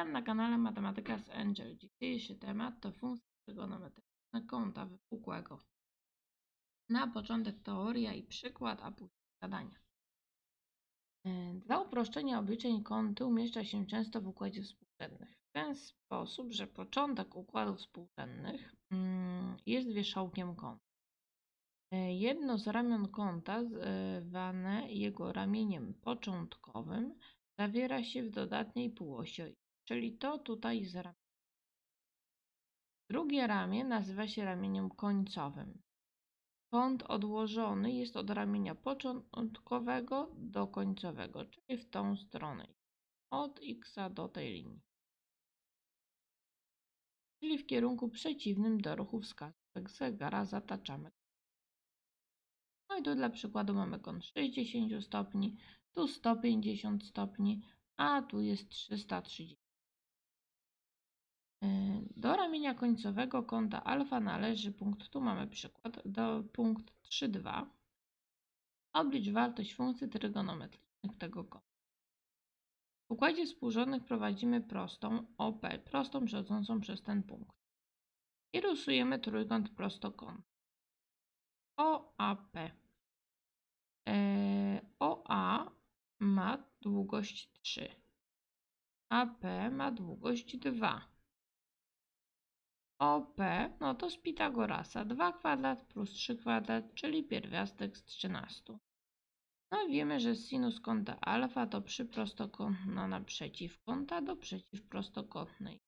Witam na kanale Matematyka z Angel. Dzisiejszy temat to funkcje trygonometryczne kąta wypukłego. Na początek teoria i przykład, a później zadania. E, Dla uproszczenia obliczeń kąty umieszcza się często w układzie współrzędnych. W ten sposób, że początek układów współrzędnych mm, jest wierzchołkiem kąta. E, Jedno z ramion kąta, zwane jego ramieniem początkowym, zawiera się w dodatniej półosi, czyli to tutaj z ramienia. Drugie ramię nazywa się ramieniem końcowym. Kąt odłożony jest od ramienia początkowego do końcowego, czyli w tą stronę, od x do tej linii. Czyli w kierunku przeciwnym do ruchu wskazówek zegara zataczamy. No i tu dla przykładu mamy kąt 60 stopni, tu 150 stopni, a tu jest 330. Do ramienia końcowego kąta alfa należy punkt, tu mamy przykład, do punkt 3,2. Oblicz wartość funkcji trygonometrycznych tego kąta. W układzie współrzędnych prowadzimy prostą OP, prostą przechodzącą przez ten punkt. I rysujemy trójkąt prostokątny. OAP. Eee, OA ma długość 3. AP ma długość 2. OP, no to z Pitagorasa 2 kwadrat plus 3 kwadrat, czyli pierwiastek z 13. No i wiemy, że sinus kąta alfa to przyprostokątna naprzeciw kąta do przeciwprostokątnej.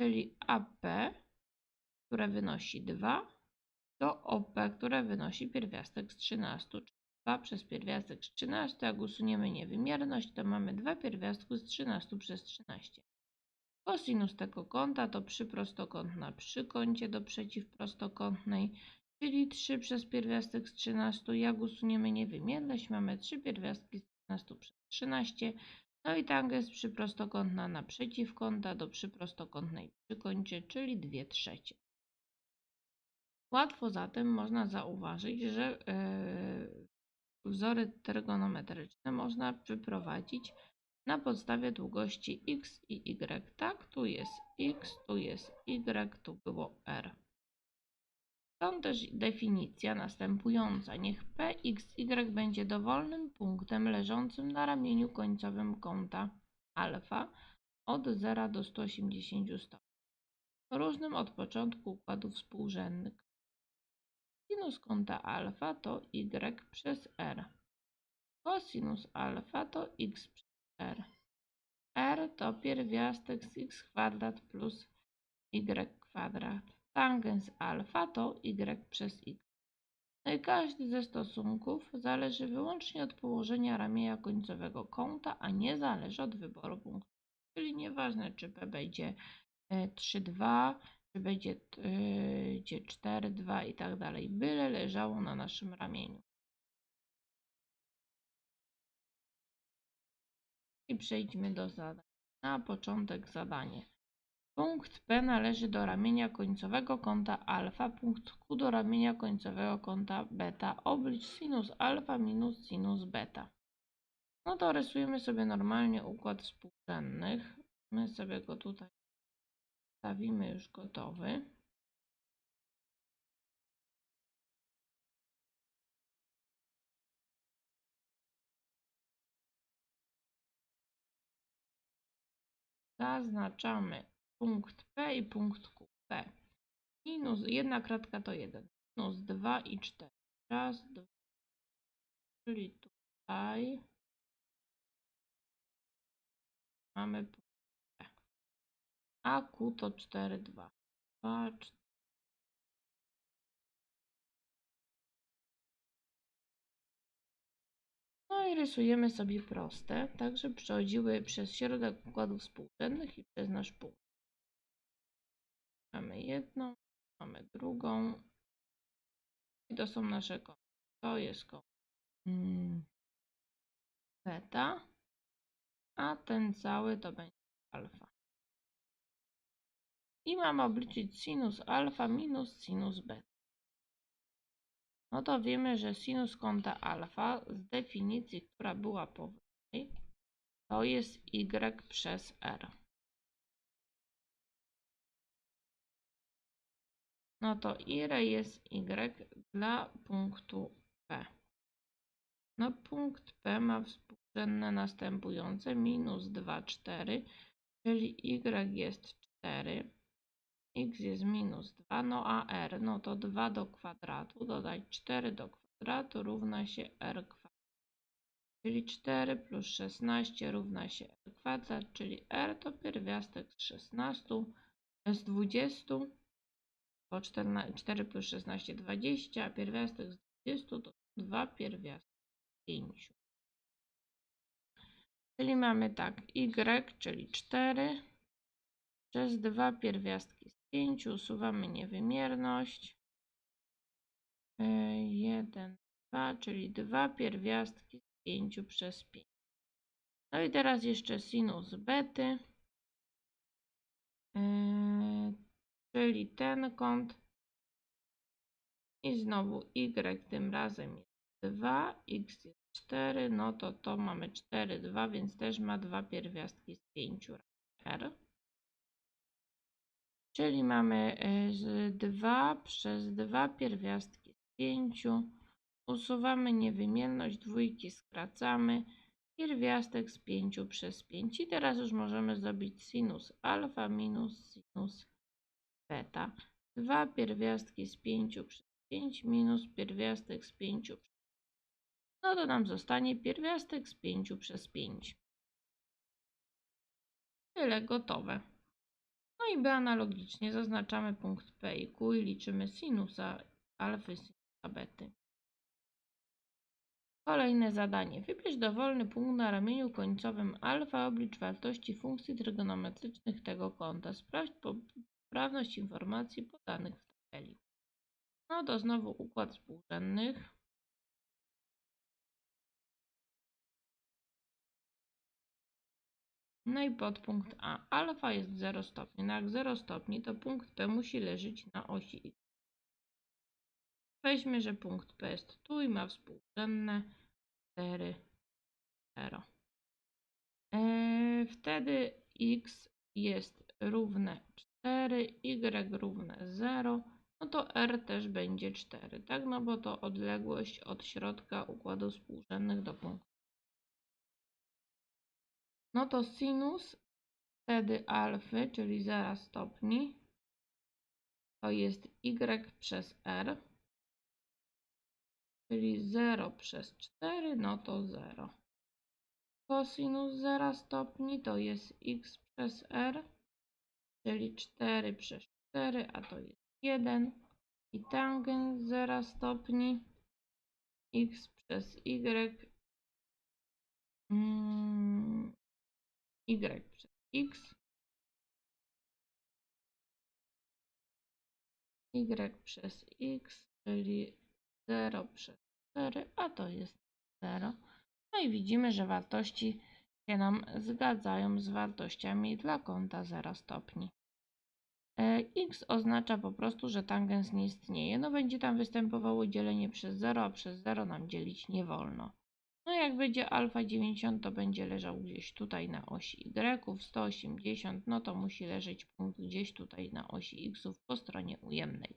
Czyli AP, które wynosi 2, do OP, które wynosi pierwiastek z 13. Czyli 2 przez pierwiastek z 13, jak usuniemy niewymierność, to mamy 2 pierwiastki z 13 przez 13. Kosinus tego kąta to przyprostokątna przy kącie do przeciwprostokątnej, czyli 3 przez pierwiastek z 13. Jak usuniemy niewymierność, mamy 3 pierwiastki z 13 przez 13. No i tangens przyprostokątna naprzeciw kąta do przyprostokątnej przy kącie, czyli 2 trzecie. Łatwo zatem można zauważyć, że yy, wzory trygonometryczne można wyprowadzić na podstawie długości x i y. Tak, tu jest x, tu jest y, tu było r. Stąd też definicja następująca. Niech pxy będzie dowolnym punktem leżącym na ramieniu końcowym kąta alfa od 0 do 180 stopni, różnym od początku układów współrzędnych. Sinus kąta alfa to y przez r. Cosinus alfa to x przez r. r to pierwiastek z x kwadrat plus y kwadrat. Tangens alfa to y przez x. No i każdy ze stosunków zależy wyłącznie od położenia ramienia końcowego kąta, a nie zależy od wyboru punktu. Czyli nieważne, czy p będzie 3,2, czy będzie 4,2 i tak dalej, byle leżało na naszym ramieniu. I przejdźmy do zadań. Na początek zadanie. Punkt P należy do ramienia końcowego kąta alfa, punkt Q do ramienia końcowego kąta beta. Oblicz sinus alfa minus sinus beta. No to rysujemy sobie normalnie układ współrzędnych. My sobie go tutaj stawimy już gotowy. Zaznaczamy punkt P i punkt Q. P. Minus, jedna kratka to 1. Minus 2 i 4. Raz, dwa. Czyli tutaj mamy punkt P. A Q to 4, 2. 2, 4. No i rysujemy sobie proste, tak żeby przechodziły przez środek układów współrzędnych i przez nasz punkt. Mamy jedną, mamy drugą i to są nasze kąty. To jest kąt hmm, beta, a ten cały to będzie alfa. I mam obliczyć sinus alfa minus sinus beta no to wiemy, że sinus kąta alfa z definicji, która była powyżej, to jest y przez r. No to ile jest y dla punktu P? No punkt P ma współrzędne następujące minus 2, 4, czyli y jest 4 x jest minus 2, no a r, no to 2 do kwadratu, dodać 4 do kwadratu równa się r kwadrat. Czyli 4 plus 16 równa się r kwadrat, czyli r to pierwiastek z 16, z 20, bo 14, 4 plus 16 20, a pierwiastek z 20 to 2 pierwiastek z 5. Czyli mamy tak, y, czyli 4 przez 2 pierwiastki z 5, usuwamy niewymierność. 1, 2, czyli 2 pierwiastki z 5 przez 5. No i teraz jeszcze sinus bety, yy, czyli ten kąt. I znowu y tym razem jest 2, x jest 4, no to to mamy 4, 2, więc też ma dwa pierwiastki z 5 razy r. Czyli mamy y, z 2 przez 2 pierwiastki z 5. Usuwamy niewymierność, dwójki skracamy. Pierwiastek z 5 przez 5. I teraz już możemy zrobić sinus alfa minus sinus beta. 2 pierwiastki z 5 przez 5 minus pierwiastek z 5 przez no to nam zostanie pierwiastek z 5 przez 5. Tyle gotowe. No i by analogicznie zaznaczamy punkt P i Q i liczymy sinusa alfy sinusa bety. Kolejne zadanie. Wybierz dowolny punkt na ramieniu końcowym alfa, oblicz wartości funkcji trygonometrycznych tego kąta. Sprawdź poprawność informacji podanych w tabeli. No to znowu układ współrzędnych. No i podpunkt A. Alfa jest 0 stopni. No jak 0 stopni, to punkt P musi leżeć na osi X. Weźmy, że punkt P jest tu i ma współrzędne 4, 0. Eee, wtedy X jest równe 4, Y równe 0, no to R też będzie 4, tak? No bo to odległość od środka układu współrzędnych do punktu no to sinus wtedy alfy, czyli 0 stopni, to jest y przez r, czyli 0 przez 4, no to 0. Kosinus 0 stopni to jest x przez r, czyli 4 przez 4, a to jest 1. I tangens 0 stopni x przez y mm, y przez x, y przez x, czyli 0 przez 4, a to jest 0. No i widzimy, że wartości się nam zgadzają z wartościami dla kąta 0 stopni. E, x oznacza po prostu, że tangens nie istnieje. No będzie tam występowało dzielenie przez 0, a przez 0 nam dzielić nie wolno. No jak będzie alfa 90, to będzie leżał gdzieś tutaj na osi y, 180, no to musi leżeć punkt gdzieś tutaj na osi x po stronie ujemnej.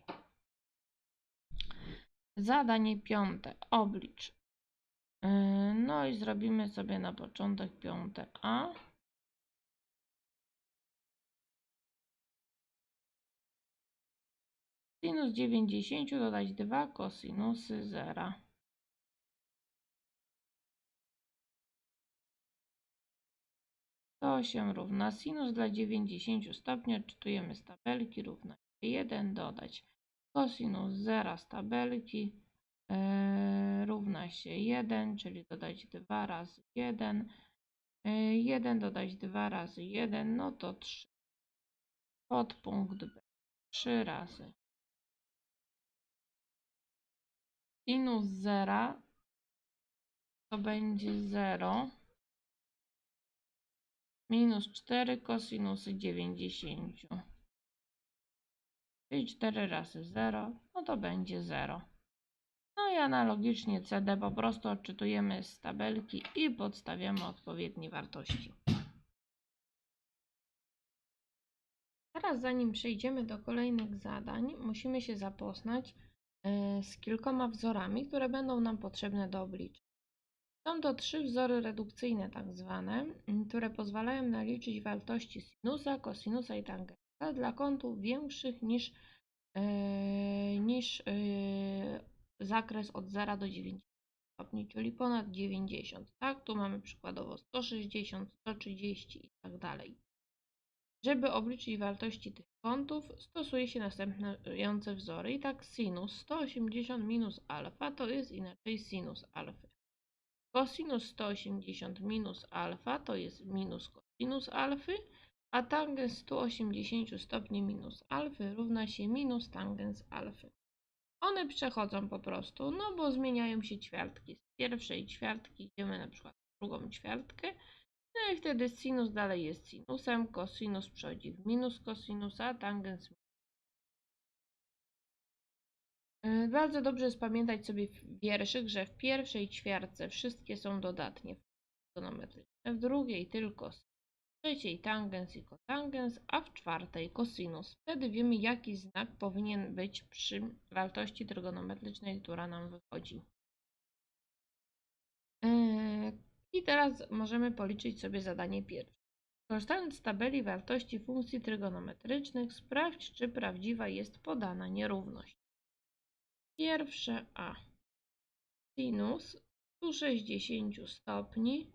Zadanie piąte. Oblicz. Yy, no i zrobimy sobie na początek piąte A. Sinus 90 dodać 2 kosinusy 0. 8 równa sinus dla 90 stopni odczytujemy z tabelki równa się 1 dodać kosinus 0 z tabelki yy, równa się 1, czyli dodać 2 razy 1. Yy, 1 dodać 2 razy 1, no to 3. Podpunkt B 3 razy. Sinus 0 to będzie 0 minus 4 kosinusy 90. Czyli 4 razy 0, no to będzie 0. No i analogicznie CD po prostu odczytujemy z tabelki i podstawiamy odpowiednie wartości. teraz zanim przejdziemy do kolejnych zadań, musimy się zapoznać e, z kilkoma wzorami, które będą nam potrzebne do obliczenia. Są to trzy wzory redukcyjne tak zwane, m, które pozwalają naliczyć wartości sinusa, kosinusa i tangensa dla kątów większych niż, e, niż e, zakres od 0 do 90 stopni, czyli ponad 90. Tak, tu mamy przykładowo 160, 130 i tak dalej. Żeby obliczyć wartości tych kątów, stosuje się następujące wzory. I tak sinus 180 minus alfa to jest inaczej sinus alfy. Cosinus 180 minus alfa to jest minus cosinus alfy, a tangens 180 stopni minus alfy równa się minus tangens alfy. One przechodzą po prostu, no bo zmieniają się ćwiartki. Z pierwszej ćwiartki idziemy na przykład w drugą ćwiartkę, no i wtedy sinus dalej jest sinusem, cosinus przechodzi w minus cosinusa, a tangens Yy, Bardzo dobrze jest pamiętać sobie w wierszyk, że w pierwszej ćwiartce wszystkie są dodatnie trigonometryczne, w drugiej tylko w trzeciej tangens i kotangens, a w czwartej cosinus. Wtedy wiemy, jaki znak powinien być przy wartości trygonometrycznej, która nam wychodzi. Yy, I teraz możemy policzyć sobie zadanie pierwsze. Korzystając z tabeli wartości funkcji trygonometrycznych, sprawdź, czy prawdziwa jest podana nierówność. Pierwsze A. Sinus 160 stopni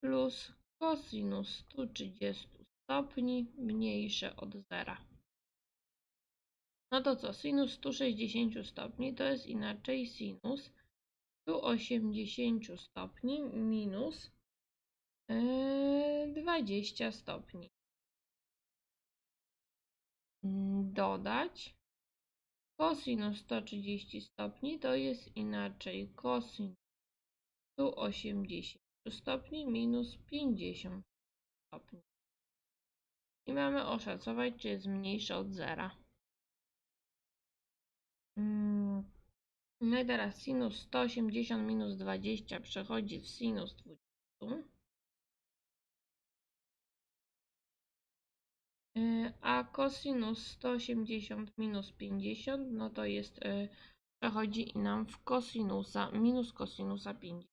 plus cosinus 130 stopni mniejsze od zera. No to co? Sinus 160 stopni to jest inaczej sinus 180 stopni minus yy, 20 stopni. Mm, Dodać Cosinus 130 stopni to jest inaczej cosinus 180 stopni minus 50 stopni. I mamy oszacować, czy jest mniejsze od zera. Mm, No i teraz sinus 180 minus 20 przechodzi w sinus 20. A cosinus 180 minus 50, no to jest, y, przechodzi nam w cosinusa, minus cosinusa 50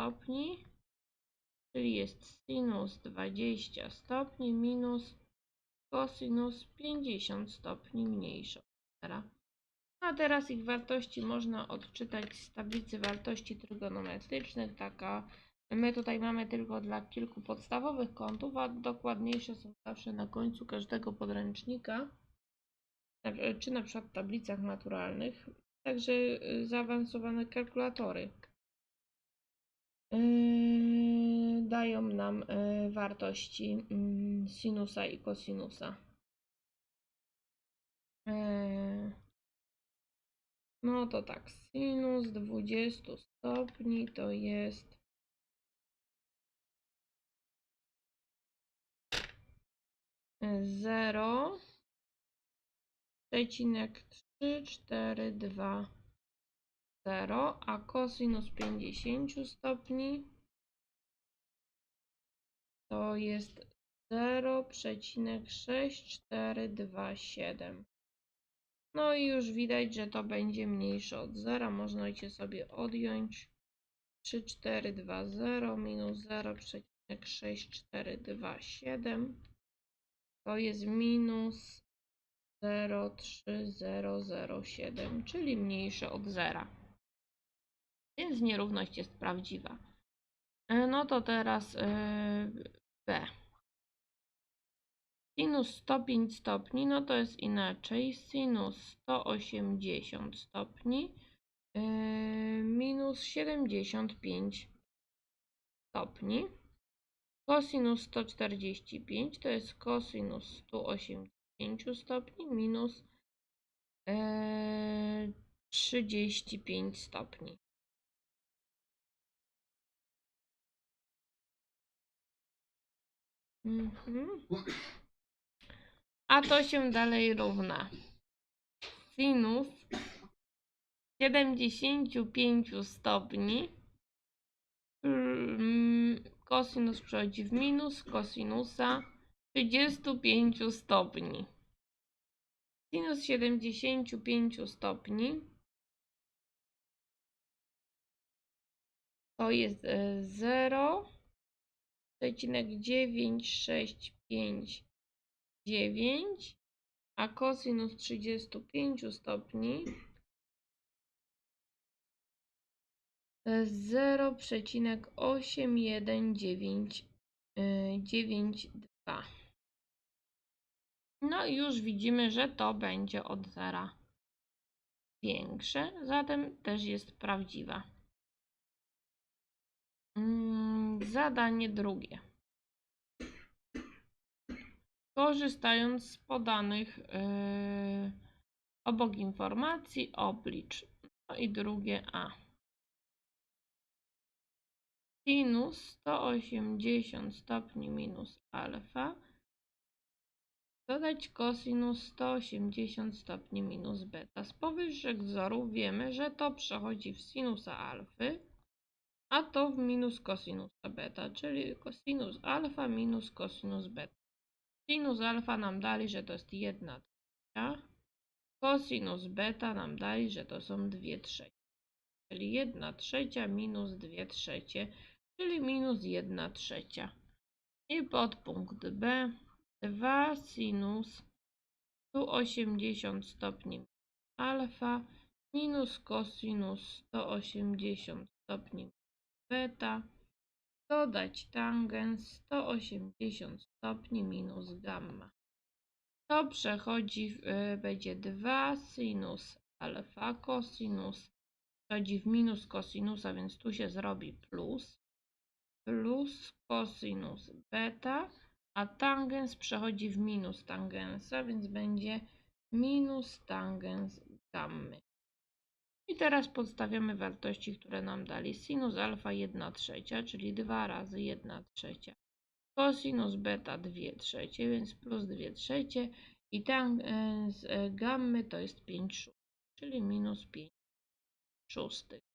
stopni, czyli jest sinus 20 stopni minus cosinus 50 stopni zera. A teraz ich wartości można odczytać z tablicy wartości trygonometrycznych, taka My tutaj mamy tylko dla kilku podstawowych kątów, a dokładniejsze są zawsze na końcu każdego podręcznika, czy na przykład w tablicach naturalnych, także y, zaawansowane kalkulatory yy, dają nam y, wartości mm, sinusa i kosinusa. No to tak, sinus 20 stopni to jest 0 przecinek 3, 4, 2, 0, a cosinus 50 stopni to jest 0,6427. No i już widać, że to będzie mniejsze od 0. Można je sobie odjąć. 3420 minus 0,6427 to jest minus 0,3007, czyli mniejsze od zera. Więc nierówność jest prawdziwa. E, No to teraz e, B. Sinus 105 stopni, no to jest inaczej. Sinus 180 stopni e, minus 75 stopni. Cosinus 145 to jest cosinus 180 stopni minus e, 35 stopni. Mhm. A to się dalej równa. Sinus 75 stopni mm, Kosinus przechodzi w minus kosinusa 35 stopni. Sinus 75 stopni to jest e, 0,9659, a kosinus 35 stopni to jest 0,8192. No i już widzimy, że to będzie od zera większe, zatem też jest prawdziwa. Mm, Zadanie drugie. Korzystając z podanych yy, obok informacji, oblicz. No i drugie A. Sinus 180 stopni minus alfa dodać kosinus 180 stopni minus beta. Z powyższych wzorów wiemy, że to przechodzi w sinusa alfy, a to w minus kosinusa beta, czyli cosinus alfa minus cosinus beta. Sinus alfa nam dali, że to jest 1 trzecia, cosinus beta nam dali, że to są 2 trzecie, czyli 1 trzecia minus 2 trzecie, czyli minus 1 trzecia. I podpunkt B 2 sinus 180 stopni alfa minus cosinus 180 stopni beta dodać tangens 180 stopni minus gamma. To przechodzi, y, będzie 2 sinus alfa cosinus wchodzi w minus cosinusa, więc tu się zrobi plus plus cosinus beta, a tangens przechodzi w minus tangensa, więc będzie minus tangens gammy. I teraz podstawiamy wartości, które nam dali. Sinus alfa 1 trzecia, czyli 2 razy 1 trzecia. Cosinus beta 2 trzecie, więc plus 2 trzecie. I tangens gammy to jest 5 szóstych, czyli minus 5 szóstych.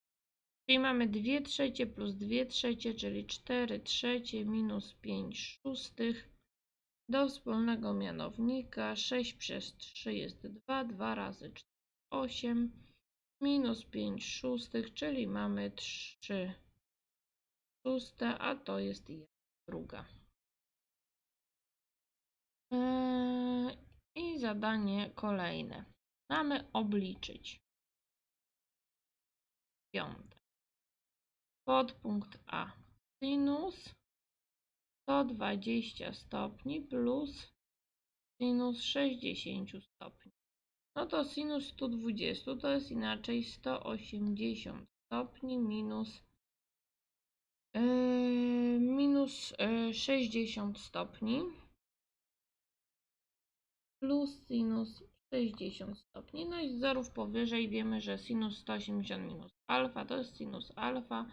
Czyli mamy 2 trzecie plus 2 trzecie, czyli 4 trzecie minus 5 szóstych. Do wspólnego mianownika 6 przez 3 jest 2, 2 razy 4 8 minus 5 szóstych, czyli mamy 3 szóste, a to jest 1 druga. Eee, I zadanie kolejne. Mamy obliczyć. Piąte. Podpunkt A. Sinus 120 stopni plus sinus 60 stopni. No to sinus 120 to jest inaczej 180 stopni minus yy, minus yy, 60 stopni plus sinus 60 stopni. No i z wzorów powyżej wiemy, że sinus 180 minus alfa to jest sinus alfa,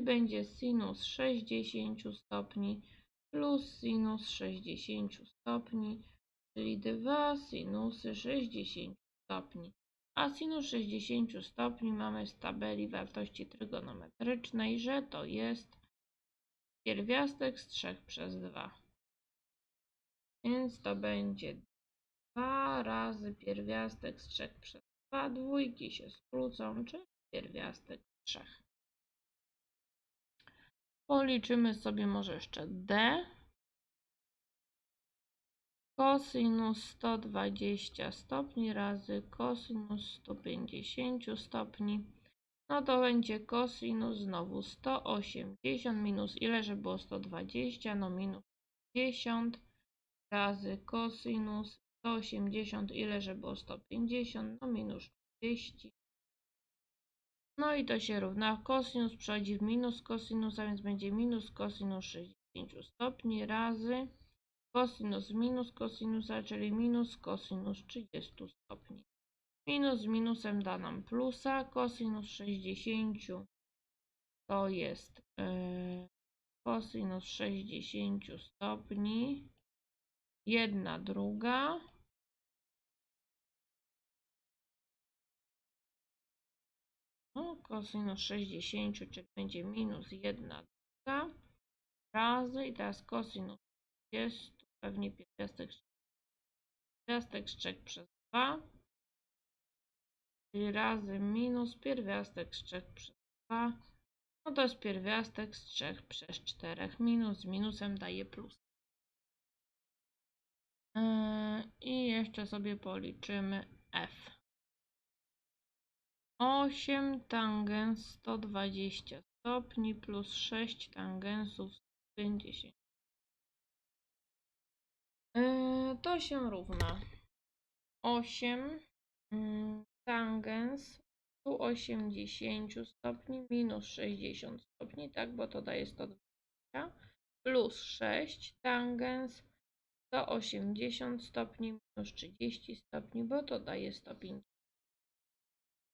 będzie sinus 60 stopni plus sinus 60 stopni czyli 2 sinusy 60 stopni. A sinus 60 stopni mamy z tabeli wartości trygonometrycznej, że to jest pierwiastek z 3 przez 2. Więc to będzie 2 razy pierwiastek z 3 przez 2. Dwójki się skrócą, czyli pierwiastek z 3. Policzymy sobie może jeszcze d kosinus 120 stopni razy kosinus 150 stopni. No to będzie kosinus znowu 180 minus ile, że było 120, no minus 10 razy kosinus 180, ile, że było 150, no minus 30. No i to się równa. Kosinus przechodzi w minus kosinusa, więc będzie minus kosinus 60 stopni razy Kosinus minus kosinusa, czyli minus kosinus 30 stopni. Minus z minusem da nam plusa. Kosinus 60 to jest yy, kosinus 60 stopni. Jedna druga. No, kosinus 60, czyli będzie minus jedna druga razy i teraz cosinus 30, pewnie pierwiastek, pierwiastek z 3 przez 2, czyli razy minus pierwiastek z 3 przez 2, no to jest pierwiastek z 3 przez 4, minus z minusem daje plus. Yy, I jeszcze sobie policzymy f. 8 tangens 120 stopni plus 6 tangensów 150. Yy, to się równa 8 yy, tangens 180 stopni minus 60 stopni, tak, bo to daje 120 plus 6 tangens 180 stopni minus 30 stopni, bo to daje 150.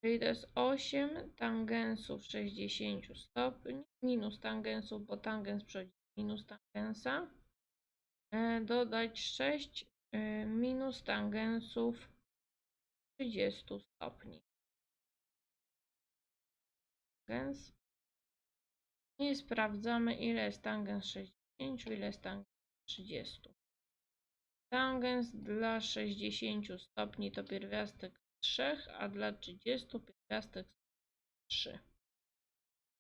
Czyli to jest 8 tangensów 60 stopni minus tangensów, bo tangens przechodzi minus tangensa. E, dodać 6 e, minus tangensów 30 stopni. Tangens. I sprawdzamy ile jest tangens 60, ile jest tangens 30. Tangens dla 60 stopni to pierwiastek 3, a dla 30 pierwiastek 3.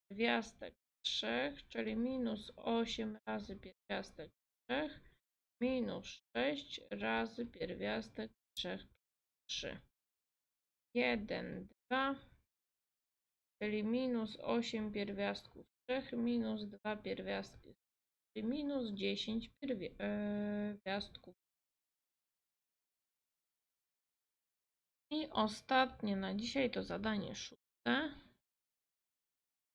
Pierwiastek 3, czyli minus 8 razy pierwiastek 3, minus 6 razy pierwiastek 3 3. 1, 2, czyli minus 8 pierwiastków 3, minus 2 pierwiastki, czyli minus 10 pierwiastków I ostatnie na dzisiaj to zadanie szóste.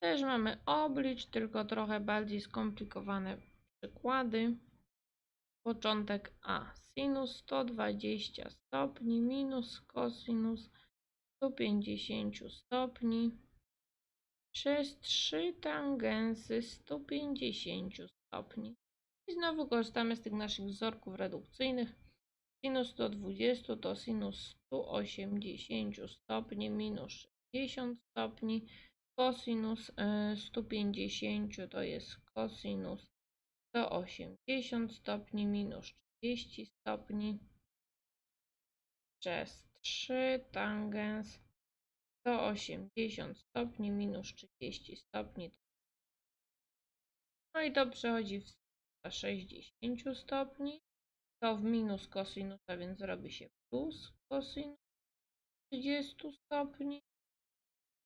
Też mamy oblicz, tylko trochę bardziej skomplikowane przykłady. Początek A. Sinus 120 stopni minus cosinus 150 stopni przez 3 tangensy 150 stopni. I znowu korzystamy z tych naszych wzorków redukcyjnych. Sinus 120 to sinus 180 stopni minus 60 stopni. Cosinus 150 e, to jest cosinus 180 stopni minus 30 stopni przez 3 tangens 180 stopni minus 30 stopni. No i to przechodzi w 60 stopni to w minus kosinusa, więc robi się plus kosinus 30 stopni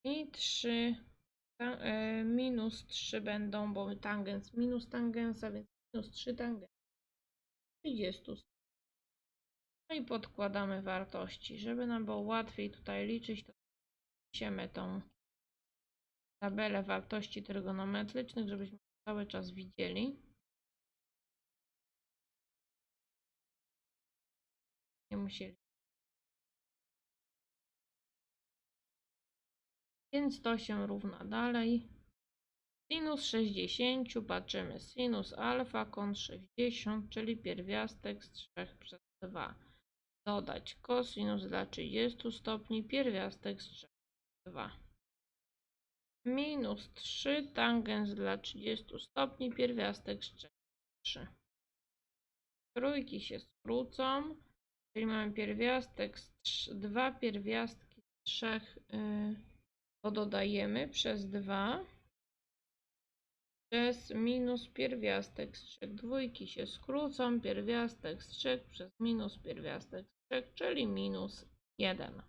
i 3 e, minus 3 będą, bo tangens minus tangensa, więc minus 3 tangens 30 stopni. No i podkładamy wartości. Żeby nam było łatwiej tutaj liczyć, to piszemy tą tabelę wartości trygonometrycznych, żebyśmy cały czas widzieli. Musieli. Więc to się równa dalej. Sinus 60, patrzymy, sinus alfa kon 60, czyli pierwiastek z 3 przez 2. Dodać kosinus dla 30 stopni, pierwiastek z 3 przez 2. Minus 3 tangens dla 30 stopni, pierwiastek z 3 3. Trójki się skrócą. Czyli mamy pierwiastek dwa pierwiastki z trzech, yy, to dodajemy przez 2 przez minus pierwiastek z trzech. Dwójki się skrócą, pierwiastek z trzech przez minus pierwiastek z trzech, czyli minus 1.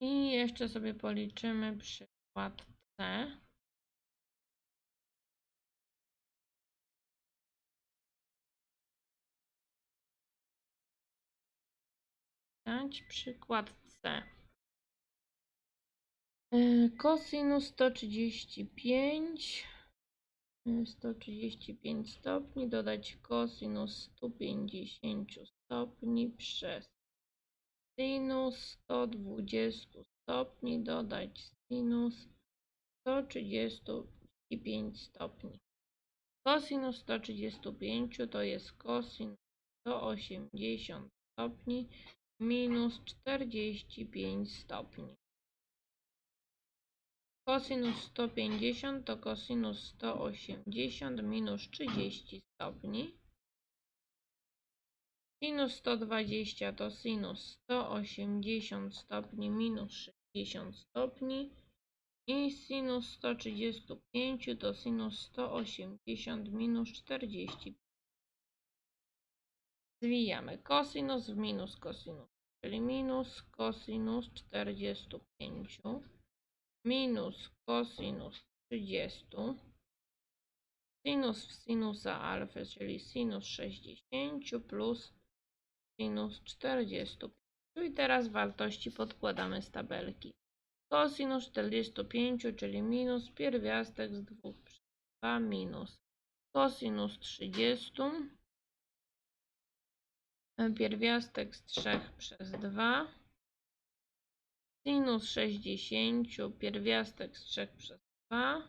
I jeszcze sobie policzymy przykład C. przykład C. Kosinus 135 135 stopni dodać kosinus 150 stopni przez sinus 120 stopni dodać sinus 135 stopni. Kosinus 135 to jest kosinus 180 stopni minus 45 stopni. Kosinus 150 to kosinus 180 minus 30 stopni. Sinus 120 to sinus 180 stopni minus 60 stopni. I sinus 135 to sinus 180 minus 40. Zwijamy kosinus w minus kosinus, czyli minus kosinus 45 minus kosinus 30 sinus sinusa alfy, czyli sinus 60 plus sinus 45. I teraz wartości podkładamy z tabelki. Kosinus 45, czyli minus pierwiastek z 2 przez 2 minus kosinus 30 pierwiastek z 3 przez 2 sinus 60 pierwiastek z 3 przez 2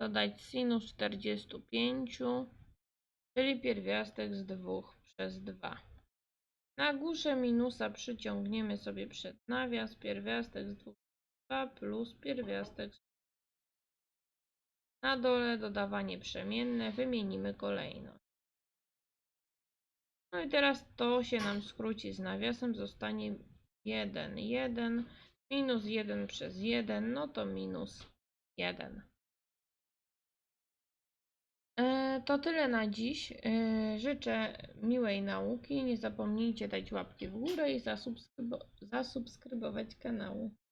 dodać sinus 45 czyli pierwiastek z 2 przez 2 na górze minusa przyciągniemy sobie przed nawias pierwiastek z 2 przez 2 plus pierwiastek z na dole dodawanie przemienne wymienimy kolejność no i teraz to się nam skróci z nawiasem, zostanie 1, 1, minus 1 przez 1, no to minus 1. E, To tyle na dziś. E, Życzę miłej nauki. Nie zapomnijcie dać łapki w górę i zasubskrybo- zasubskrybować kanału.